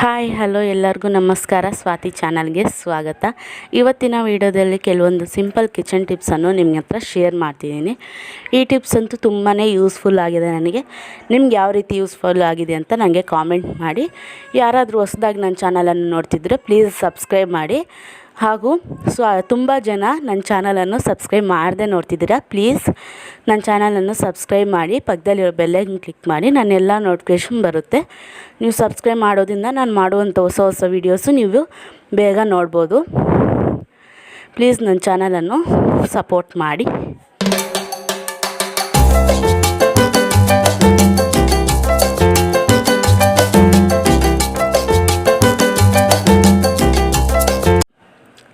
Hi, hello ಎಲ್ಲರಿಗೂ ನಮಸ್ಕಾರ. ಸ್ವಾತಿ ಚಾನಲ್ಗೆ ಸ್ವಾಗತ. ಇವತ್ತಿನ ವಿಡಿಯೋದಲ್ಲಿ ಕೆಲವೊಂದು ಸಿಂಪಲ್ ಕಿಚನ್ ಟಿಪ್ಸನ್ನು ನಿಮ್ಮ ಹತ್ರ ಶೇರ್ ಮಾಡ್ತಿದ್ದೀನಿ. ಈ ಟಿಪ್ಸ್ ಅಂತೂ ತುಂಬಾ ಯೂಸ್ಫುಲ್ ಆಗಿದೆ ನನಗೆ. ನಿಮ್ಗೆ ಯಾವ ರೀತಿ ಯೂಸ್ಫುಲ್ ಆಗಿದೆ ಅಂತ ನನಗೆ ಕಾಮೆಂಟ್ ಮಾಡಿ. ಯಾರಾದರೂ ಹೊಸದಾಗಿ ನನ್ನ ಚಾನಲನ್ನು ನೋಡ್ತಿದ್ರೆ ಪ್ಲೀಸ್ ಸಬ್ಸ್ಕ್ರೈಬ್ ಮಾಡಿ. ಹಾಗೂ ಸ್ವ, ತುಂಬ ಜನ ನನ್ನ ಚಾನಲನ್ನು ಸಬ್ಸ್ಕ್ರೈಬ್ ಮಾಡದೆ ನೋಡ್ತಿದ್ದೀರಾ, ಪ್ಲೀಸ್ ನನ್ನ ಚಾನಲನ್ನು ಸಬ್ಸ್ಕ್ರೈಬ್ ಮಾಡಿ, ಪಕ್ಕದಲ್ಲಿರೋ ಬೆಲ್ಲೈನ್ ಕ್ಲಿಕ್ ಮಾಡಿ ನನ್ನೆಲ್ಲ ನೋಟಿಫಿಕೇಷನ್ ಬರುತ್ತೆ. ನೀವು ಸಬ್ಸ್ಕ್ರೈಬ್ ಮಾಡೋದ್ರಿಂದ ನಾನು ಮಾಡುವಂಥ ಹೊಸ ಹೊಸ ವೀಡಿಯೋಸು ನೀವು ಬೇಗ ನೋಡ್ಬೋದು. ಪ್ಲೀಸ್ ನನ್ನ ಚಾನಲನ್ನು ಸಪೋರ್ಟ್ ಮಾಡಿ.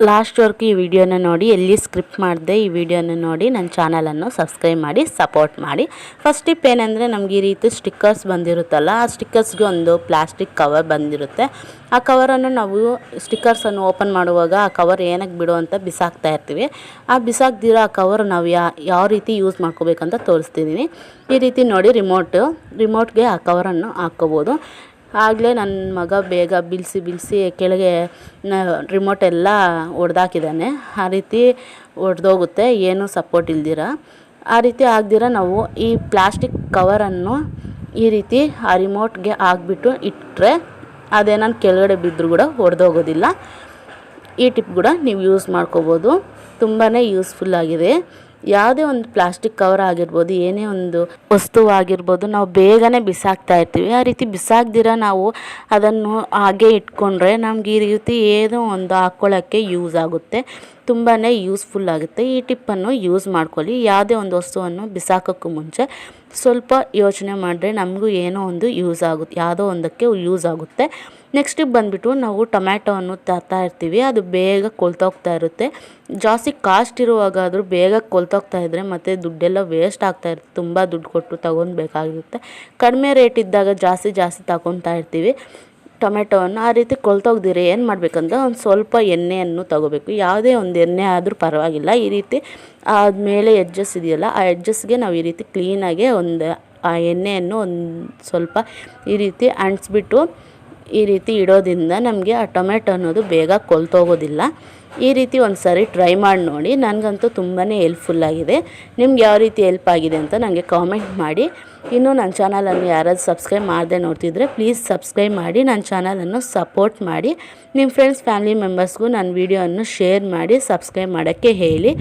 ಲಾಸ್ಟ್ವರೆಗೂ ಈ ವಿಡಿಯೋನ ನೋಡಿ, ಎಲ್ಲಿ ಸ್ಕ್ರಿಪ್ಟ್ ಮಾಡಿದೆ ಈ ವಿಡಿಯೋನ ನೋಡಿ, ನನ್ನ ಚಾನಲನ್ನು ಸಬ್ಸ್ಕ್ರೈಬ್ ಮಾಡಿ, ಸಪೋರ್ಟ್ ಮಾಡಿ. ಫಸ್ಟ್ ಟಿಪ್ ಏನಂದರೆ, ನಮ್ಗೆ ಈ ರೀತಿ ಸ್ಟಿಕ್ಕರ್ಸ್ ಬಂದಿರುತ್ತಲ್ಲ, ಆ ಸ್ಟಿಕ್ಕರ್ಸ್ಗೆ ಒಂದು ಪ್ಲಾಸ್ಟಿಕ್ ಕವರ್ ಬಂದಿರುತ್ತೆ. ಆ ಕವರನ್ನು ನಾವು ಸ್ಟಿಕ್ಕರ್ಸನ್ನು ಓಪನ್ ಮಾಡುವಾಗ ಆ ಕವರ್ ಏನಕ್ಕೆ ಬಿಡು ಅಂತ ಬಿಸಾಕ್ತಾ ಇರ್ತೀವಿ. ಆ ಬಿಸಾಕ್ದಿರೋ ಆ ಕವರ್ ನಾವು ಯಾವ ರೀತಿ ಯೂಸ್ ಮಾಡ್ಕೋಬೇಕಂತ ತೋರಿಸ್ತಿದ್ದೀನಿ ಈ ರೀತಿ ನೋಡಿ, ರಿಮೋಟು, ರಿಮೋಟ್ಗೆ ಆ ಕವರನ್ನು ಹಾಕ್ಕೋಬೋದು. ಆಗಲೇ ನನ್ನ ಮಗ ಬೇಗ ಬಿಲ್ಸಿ ಬಿಲ್ಸಿ ಕೆಳಗೆ ರಿಮೋಟ್ ಎಲ್ಲ ಒಡೆದಾಕಿದ್ದಾನೆ ಆ ರೀತಿ ಒಡೆದೋಗುತ್ತೆ, ಏನೂ ಸಪೋರ್ಟ್ ಇಲ್ದಿರ. ಆ ರೀತಿ ಆಗ್ದಿರ ನಾವು ಈ ಪ್ಲಾಸ್ಟಿಕ್ ಕವರನ್ನು ಈ ರೀತಿ ಆ ರಿಮೋಟ್ಗೆ ಹಾಕ್ಬಿಟ್ಟು ಇಟ್ಟರೆ ಅದೇನಾನು ಕೆಳಗಡೆ ಬಿದ್ದರೂ ಕೂಡ ಒಡೆದೋಗೋದಿಲ್ಲ. ಈ ಟಿಪ್ ಕೂಡ ನೀವು ಯೂಸ್ ಮಾಡ್ಕೋಬೋದು. ತುಂಬಾ ಯೂಸ್ಫುಲ್ ಆಗಿದೆ. ಯಾವುದೇ ಒಂದು ಪ್ಲಾಸ್ಟಿಕ್ ಕವರ್ ಆಗಿರ್ಬೋದು, ಏನೇ ಒಂದು ವಸ್ತು ಆಗಿರ್ಬೋದು, ನಾವು ಬೇಗನೆ ಬಿಸಾಕ್ತಾ ಇರ್ತೀವಿ. ಆ ರೀತಿ ಬಿಸಾಕ್ದಿರ ನಾವು ಅದನ್ನು ಹಾಗೆ ಇಟ್ಕೊಂಡ್ರೆ ನಮ್ಗೆ ಈ ರೀತಿ ಏನೋ ಒಂದು ಹಾಕ್ಕೊಳ್ಳೋಕ್ಕೆ ಯೂಸ್ ಆಗುತ್ತೆ. ತುಂಬಾ ಯೂಸ್ಫುಲ್ ಆಗುತ್ತೆ. ಈ ಟಿಪ್ಪನ್ನು ಯೂಸ್ ಮಾಡ್ಕೊಳ್ಳಿ. ಯಾವುದೇ ಒಂದು ವಸ್ತುವನ್ನು ಬಿಸಾಕೋಕ್ಕೂ ಮುಂಚೆ ಸ್ವಲ್ಪ ಯೋಚನೆ ಮಾಡಿದ್ರೆ ನಮಗೂ ಏನೋ ಒಂದು ಯೂಸ್ ಆಗುತ್ತೆ ಯಾವುದೋ ಒಂದಕ್ಕೆ ಯೂಸ್ ಆಗುತ್ತೆ. ನೆಕ್ಸ್ಟ್ ಬಂದುಬಿಟ್ಟು ನಾವು ಟೊಮ್ಯಾಟೋವನ್ನು ತರ್ತಾ ಇರ್ತೀವಿ. ಅದು ಬೇಗ ಕೊಳ್ತೋಗ್ತಾ ಇರುತ್ತೆ. ಜಾಸ್ತಿ ಕಾಸ್ಟ್ ಇರುವಾಗಾದರೂ ಬೇಗ ಕೊಳ್ತೋಗ್ತಾ ಇದ್ದರೆ ಮತ್ತು ದುಡ್ಡೆಲ್ಲ ವೇಸ್ಟ್ ಆಗ್ತಾ ಇರುತ್ತೆ. ತುಂಬ ದುಡ್ಡು ಕೊಟ್ಟು ತಗೊಳ್ಬೇಕಾಗಿರುತ್ತೆ ಕಡಿಮೆ ರೇಟ್ ಇದ್ದಾಗ ಜಾಸ್ತಿ ಜಾಸ್ತಿ ತಗೊತಾ ಇರ್ತೀವಿ. ಟೊಮೆಟೊವನ್ನು ಆ ರೀತಿ ಕೊಳ್ತೋಗ್ದಿರಿ, ಏನು ಮಾಡಬೇಕಂದ್ರೆ ಒಂದು ಸ್ವಲ್ಪ ಎಣ್ಣೆಯನ್ನು ತಗೋಬೇಕು. ಯಾವುದೇ ಒಂದು ಎಣ್ಣೆ ಆದರೂ ಪರವಾಗಿಲ್ಲ. ಈ ರೀತಿ ಆದಮೇಲೆ ಎಡ್ಜಸ್ ಇದೆಯಲ್ಲ, ಆ ಎಡ್ಜಸ್ಗೆ ನಾವು ಈ ರೀತಿ ಕ್ಲೀನಾಗೆ ಒಂದು, ಆ ಎಣ್ಣೆಯನ್ನು ಒಂದು ಸ್ವಲ್ಪ ಈ ರೀತಿ ಅಂಟಿಸ್ಬಿಟ್ಟು ಈ ರೀತಿ ಇಡೋದ್ರಿಂದ ನಮಗೆ ಆ ಟೊಮೆಟೊ ಅನ್ನೋದು ಬೇಗ ಕೊಲ್ತೋಗೋದಿಲ್ಲ ಈ ರೀತಿ ಒಂದು ಸಾರಿ ಟ್ರೈ ಮಾಡಿ ನೋಡಿ. ನನಗಂತೂ ತುಂಬಾ ಹೆಲ್ಪ್ಫುಲ್ಲಾಗಿದೆ ನಿಮ್ಗೆ ಯಾವ ರೀತಿ ಹೆಲ್ಪ್ ಆಗಿದೆ ಅಂತ ನನಗೆ ಕಾಮೆಂಟ್ ಮಾಡಿ. ಇನ್ನೂ ನನ್ನ ಚಾನಲನ್ನು ಯಾರಾದರೂ ಸಬ್ಸ್ಕ್ರೈಬ್ ಮಾಡದೆ ನೋಡ್ತಿದ್ರೆ ಪ್ಲೀಸ್ ಸಬ್ಸ್ಕ್ರೈಬ್ ಮಾಡಿ, ನನ್ನ ಚಾನಲನ್ನು ಸಪೋರ್ಟ್ ಮಾಡಿ. ನಿಮ್ಮ ಫ್ರೆಂಡ್ಸ್, ಫ್ಯಾಮಿಲಿ ಮೆಂಬರ್ಸ್ಗೂ ನನ್ನ ವೀಡಿಯೋವನ್ನು ಶೇರ್ ಮಾಡಿ, ಸಬ್ಸ್ಕ್ರೈಬ್ ಮಾಡೋಕ್ಕೆ ಹೇಳಿ.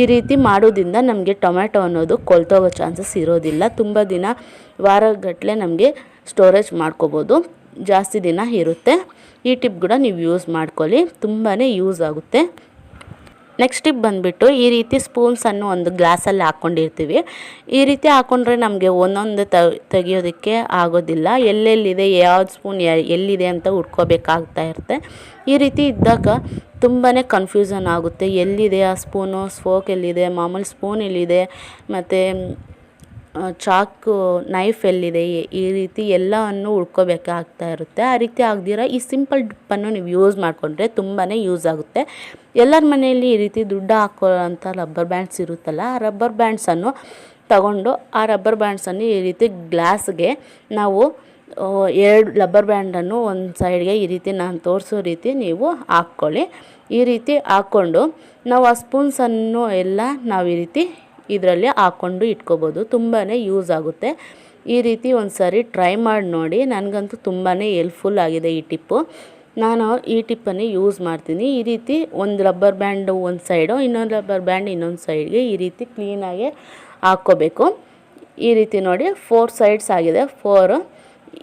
ಈ ರೀತಿ ಮಾಡೋದ್ರಿಂದ ನಮಗೆ ಟೊಮ್ಯಾಟೊ ಅನ್ನೋದು ಕೊಳ್ತೋಗೋ ಚಾನ್ಸಸ್ ಇರೋದಿಲ್ಲ. ತುಂಬ ದಿನ ವಾರಗಟ್ಟಲೆ ನಮಗೆ ಸ್ಟೋರೇಜ್ ಮಾಡ್ಕೋಬೋದು. ಜಾಸ್ತಿ ದಿನ ಇರುತ್ತೆ. ಈ ಟಿಪ್ ಕೂಡ ನೀವು ಯೂಸ್ ಮಾಡ್ಕೊಳ್ಳಿ. ತುಂಬಾ ಯೂಸ್ ಆಗುತ್ತೆ. ನೆಕ್ಸ್ಟ್ ಟಿಪ್ ಬಂದುಬಿಟ್ಟು ಈ ರೀತಿ ಸ್ಪೂನ್ಸನ್ನು ಒಂದು ಗ್ಲಾಸಲ್ಲಿ ಹಾಕ್ಕೊಂಡಿರ್ತೀವಿ ಈ ರೀತಿ ಹಾಕ್ಕೊಂಡ್ರೆ ನಮಗೆ ಒಂದೊಂದು ತೆಗಿಯೋದಕ್ಕೆ ಆಗೋದಿಲ್ಲ. ಎಲ್ಲೆಲ್ಲಿದೆ, ಯಾವ್ದು ಸ್ಪೂನ್ ಎಲ್ಲಿದೆ ಅಂತ ಹುಡ್ಕೋಬೇಕಾಗ್ತಾ ಇರುತ್ತೆ. ಈ ರೀತಿ ಇದ್ದಾಗ ತುಂಬಾ ಕನ್ಫ್ಯೂಸನ್ ಆಗುತ್ತೆ. ಎಲ್ಲಿದೆ ಆ ಸ್ಪೂನು ಸ್ಫೋಕ್ ಎಲ್ಲಿದೆ? ಮಾಮೂಲಿ ಸ್ಪೂನ್ ಎಲ್ಲಿದೆ? ಮತ್ತು ಚಾಕು ನೈಫ್ ಎಲ್ಲಿದೆ ಈ ರೀತಿ ಎಲ್ಲವನ್ನು ಉಳ್ಕೋಬೇಕಾಗ್ತಾ ಇರುತ್ತೆ. ಆ ರೀತಿ ಆಗದಿರ ಈ ಸಿಂಪಲ್ ಡಿಪ್ಪನ್ನು ನೀವು ಯೂಸ್ ಮಾಡಿಕೊಂಡ್ರೆ ತುಂಬಾ ಯೂಸ್ ಆಗುತ್ತೆ. ಎಲ್ಲರ ಮನೆಯಲ್ಲಿ ಈ ರೀತಿ ದುಡ್ಡು ಹಾಕೋಂಥ ರಬ್ಬರ್ ಬ್ಯಾಂಡ್ಸ್ ಇರುತ್ತಲ್ಲ, ಆ ರಬ್ಬರ್ ಬ್ಯಾಂಡ್ಸನ್ನು ತಗೊಂಡು ಆ ರಬ್ಬರ್ ಬ್ಯಾಂಡ್ಸನ್ನು ಈ ರೀತಿ ಗ್ಲಾಸ್ಗೆ ನಾವು ಎರಡು ರಬ್ಬರ್ ಬ್ಯಾಂಡನ್ನು ಒಂದು ಸೈಡ್ಗೆ ಈ ರೀತಿ ನಾನು ತೋರಿಸೋ ರೀತಿ ನೀವು ಹಾಕ್ಕೊಳ್ಳಿ. ಈ ರೀತಿ ಹಾಕ್ಕೊಂಡು ನಾವು ಆ ಸ್ಪೂನ್ಸನ್ನು ಎಲ್ಲ ನಾವು ಈ ರೀತಿ ಇದರಲ್ಲಿ ಹಾಕ್ಕೊಂಡು ಇಟ್ಕೋಬೋದು. ತುಂಬಾ ಯೂಸ್ ಆಗುತ್ತೆ. ಈ ರೀತಿ ಒಂದು ಸರಿ ಟ್ರೈ ಮಾಡಿ ನೋಡಿ. ನನಗಂತೂ ತುಂಬಾ ಹೆಲ್ಪ್ಫುಲ್ ಆಗಿದೆ ಈ ಟಿಪ್ಪು. ನಾನು ಈ ಟಿಪ್ಪನ್ನು ಯೂಸ್ ಮಾಡ್ತೀನಿ. ಈ ರೀತಿ ಒಂದು ರಬ್ಬರ್ ಬ್ಯಾಂಡು ಒಂದು ಸೈಡು, ಇನ್ನೊಂದು ರಬ್ಬರ್ ಬ್ಯಾಂಡ್ ಇನ್ನೊಂದು ಸೈಡ್ಗೆ ಈ ರೀತಿ ಕ್ಲೀನಾಗಿ ಹಾಕ್ಕೋಬೇಕು. ಈ ರೀತಿ ನೋಡಿ, ಫೋರ್ ಸೈಡ್ಸ್ ಆಗಿದೆ. ಫೋರು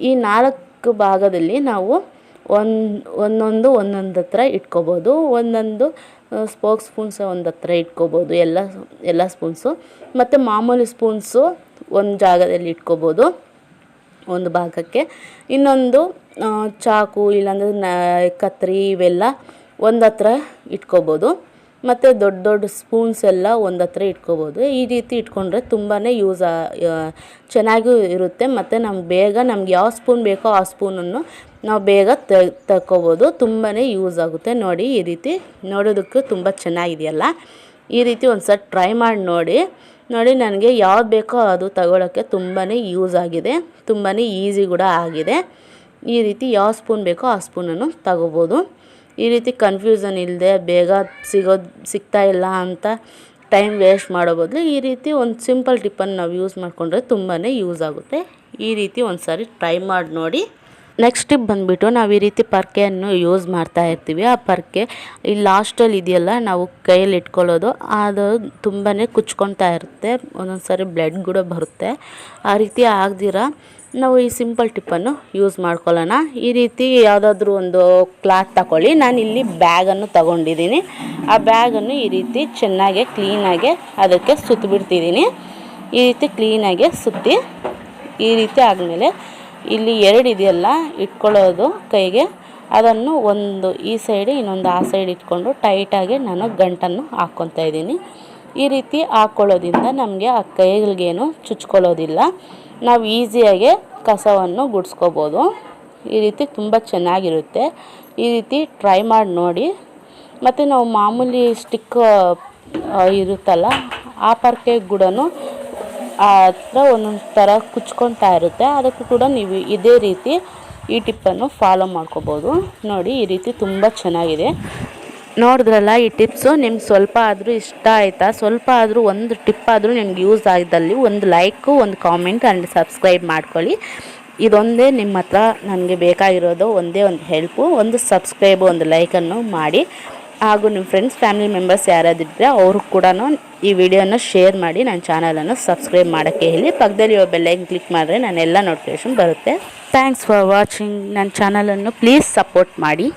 ಈ ನಾಲ್ಕು ಭಾಗದಲ್ಲಿ ನಾವು ಒಂದು, ಒಂದೊಂದು ಒಂದೊಂದು ಹತ್ರ ಇಟ್ಕೋಬೋದು. ಒಂದೊಂದು ಸ್ಪೋಕ್ ಸ್ಪೂನ್ಸ್ ಒಂದು ಹತ್ರ ಇಟ್ಕೋಬೋದು. ಎಲ್ಲ ಎಲ್ಲ ಸ್ಪೂನ್ಸು. ಮತ್ತು ಮಾಮೂಲಿ ಸ್ಪೂನ್ಸು ಒಂದು ಜಾಗದಲ್ಲಿ ಇಟ್ಕೋಬೋದು. ಒಂದು ಭಾಗಕ್ಕೆ. ಇನ್ನೊಂದು ಚಾಕು ಇಲ್ಲಾಂದರೆ ನ ಕತ್ತರಿ ಇವೆಲ್ಲ ಒಂದು ಹತ್ರ ಇಟ್ಕೋಬೋದು. ಮತ್ತು ದೊಡ್ಡ ದೊಡ್ಡ ಸ್ಪೂನ್ಸ್ ಎಲ್ಲ ಒಂದು ಹತ್ರ ಇಟ್ಕೋಬೋದು. ಈ ರೀತಿ ಇಟ್ಕೊಂಡ್ರೆ ತುಂಬಾ ಯೂಸ್ ಚೆನ್ನಾಗೂ ಇರುತ್ತೆ. ಮತ್ತು ನಮ್ಗೆ ಬೇಗ ನಮ್ಗೆ ಯಾವ ಸ್ಪೂನ್ ಬೇಕೋ ಆ ಸ್ಪೂನನ್ನು ನಾವು ಬೇಗ ತಕ್ಕೋಬೋದು. ತುಂಬಾ ಯೂಸ್ ಆಗುತ್ತೆ. ನೋಡಿ, ಈ ರೀತಿ ನೋಡೋದಕ್ಕೂ ತುಂಬ ಚೆನ್ನಾಗಿದೆಯಲ್ಲ. ಈ ರೀತಿ ಒಂದು ಟ್ರೈ ಮಾಡಿ ನೋಡಿ. ನೋಡಿ, ನನಗೆ ಯಾವ್ದು ಬೇಕೋ ಅದು ತಗೊಳ್ಳೋಕ್ಕೆ ತುಂಬಾ ಯೂಸ್ ಆಗಿದೆ. ತುಂಬಾ ಈಸಿ ಕೂಡ ಆಗಿದೆ. ಈ ರೀತಿ ಯಾವ ಸ್ಪೂನ್ ಬೇಕೋ ಆ ಸ್ಪೂನನ್ನು ತಗೋಬೋದು. ಈ ರೀತಿ ಕನ್ಫ್ಯೂಸನ್ ಇಲ್ಲದೆ ಬೇಗ ಸಿಗೋದು ಸಿಗ್ತಾ ಇಲ್ಲ ಅಂತ ಟೈಮ್ ವೇಸ್ಟ್ ಮಾಡೋ ಬದಲು ಈ ರೀತಿ ಒಂದು ಸಿಂಪಲ್ ಟಿಪ್ಪನ್ನು ನಾವು ಯೂಸ್ ಮಾಡಿಕೊಂಡ್ರೆ ತುಂಬಾ ಯೂಸ್ ಆಗುತ್ತೆ. ಈ ರೀತಿ ಒಂದು ಸಾರಿ ಟ್ರೈ ಮಾಡಿ ನೋಡಿ. ನೆಕ್ಸ್ಟ್ ಟಿಪ್ ಬಂದುಬಿಟ್ಟು ನಾವು ಈ ರೀತಿ ಪರ್ಕೆಯನ್ನು ಯೂಸ್ ಮಾಡ್ತಾ ಇರ್ತೀವಿ. ಆ ಪರ್ಕೆ ಈ ಲಾಸ್ಟಲ್ಲಿ ಇದೆಯಲ್ಲ, ನಾವು ಕೈಯಲ್ಲಿ ಇಟ್ಕೊಳ್ಳೋದು, ಅದು ತುಂಬಾ ಕುಚ್ಕೊತಾ ಇರುತ್ತೆ. ಒಂದೊಂದು ಸಾರಿ ಬ್ಲಡ್ ಕೂಡ ಬರುತ್ತೆ. ಆ ರೀತಿ ಆಗದಿರ ನಾವು ಈ ಸಿಂಪಲ್ ಟಿಪ್ಪನ್ನು ಯೂಸ್ ಮಾಡ್ಕೊಳ್ಳೋಣ. ಈ ರೀತಿ ಯಾವುದಾದ್ರೂ ಒಂದು ಕ್ಲಾತ್ ತಗೊಳ್ಳಿ ನಾನು ಇಲ್ಲಿ ಬ್ಯಾಗನ್ನು ತಗೊಂಡಿದ್ದೀನಿ. ಆ ಬ್ಯಾಗನ್ನು ಈ ರೀತಿ ಚೆನ್ನಾಗಿ ಕ್ಲೀನಾಗೆ ಅದಕ್ಕೆ ಸುತ್ತಿಬಿಡ್ತಿದ್ದೀನಿ ಈ ರೀತಿ ಕ್ಲೀನಾಗೆ ಸುತ್ತಿ ಈ ರೀತಿ ಆದಮೇಲೆ ಇಲ್ಲಿ ಎರಡು ಇದೆಯಲ್ಲ, ಇಟ್ಕೊಳ್ಳೋದು ಕೈಗೆ. ಅದನ್ನು ಒಂದು ಈ ಸೈಡ್ ಇನ್ನೊಂದು ಆ ಸೈಡ್ ಇಟ್ಕೊಂಡು ಟೈಟಾಗಿ ನಾನು ಗಂಟನ್ನು ಹಾಕ್ಕೊತಾ ಇದ್ದೀನಿ. ಈ ರೀತಿ ಹಾಕ್ಕೊಳ್ಳೋದ್ರಿಂದ ನಮಗೆ ಆ ಕೈಗಳಿಗೇನು ಚುಚ್ಕೊಳ್ಳೋದಿಲ್ಲ. ನಾವು ಈಸಿಯಾಗಿ ಕಸವನ್ನು ಗುಡಿಸ್ಕೋಬೋದು. ಈ ರೀತಿ ತುಂಬ ಚೆನ್ನಾಗಿರುತ್ತೆ. ಈ ರೀತಿ ಟ್ರೈ ಮಾಡಿ ನೋಡಿ. ಮತ್ತು ನಾವು ಮಾಮೂಲಿ ಸ್ಟಿಕ್ ಇರುತ್ತಲ್ಲ, ಆ ಪರ್ಕೆ ಕೂಡ ಆ ಹತ್ರ ಒಂದೊಂದು ಥರ ಕುಚ್ಕೊತಾ ಇರುತ್ತೆ. ಅದಕ್ಕೂ ಕೂಡ ನೀವು ಇದೇ ರೀತಿ ಈ ಟಿಪ್ಪನ್ನು ಫಾಲೋ ಮಾಡ್ಕೋಬೋದು. ನೋಡಿ, ಈ ರೀತಿ ತುಂಬ ಚೆನ್ನಾಗಿದೆ. ನೋಡಿದ್ರಲ್ಲ ಈ ಟಿಪ್ಸು? ನಿಮ್ಗೆ ಸ್ವಲ್ಪ ಆದರೂ ಇಷ್ಟ ಆಯಿತಾ? ಸ್ವಲ್ಪ ಆದರೂ ಒಂದು ಟಿಪ್ ಆದರೂ ನಿಮ್ಗೆ ಯೂಸ್ ಆಗಿದ್ದಲ್ಲಿ ಒಂದು ಲೈಕು, ಒಂದು ಕಾಮೆಂಟ್ ಆ್ಯಂಡ್ ಸಬ್ಸ್ಕ್ರೈಬ್ ಮಾಡ್ಕೊಳ್ಳಿ. ಇದೊಂದೇ ನಿಮ್ಮ ಹತ್ರ ನನಗೆ ಬೇಕಾಗಿರೋದು ಒಂದೇ ಒಂದು ಹೆಲ್ಪು, ಒಂದು ಸಬ್ಸ್ಕ್ರೈಬು, ಒಂದು ಲೈಕನ್ನು ಮಾಡಿ. ಹಾಗೂ ನಿಮ್ಮ ಫ್ರೆಂಡ್ಸ್, ಫ್ಯಾಮಿಲಿ ಮೆಂಬರ್ಸ್ ಯಾರಾದಿದ್ದರೆ ಅವರು ಕೂಡ ಈ ವಿಡಿಯೋನ ಶೇರ್ ಮಾಡಿ, ನನ್ನ ಚಾನಲನ್ನು ಸಬ್ಸ್ಕ್ರೈಬ್ ಮಾಡೋಕ್ಕೆ ಹೇಳಿ. ಪಕ್ಕದಲ್ಲಿ ಇರೋ ಬೆಲ್ಲೈಕನ್ ಕ್ಲಿಕ್ ಮಾಡಿದ್ರೆ ನಾನೆಲ್ಲ ಎಲ್ಲ ನೋಟಿಫಿಕೇಷನ್ ಬರುತ್ತೆ. Thanks for watching. ನನ್ನ ಚಾನಲನ್ನು ಪ್ಲೀಸ್ ಸಪೋರ್ಟ್ ಮಾಡಿ.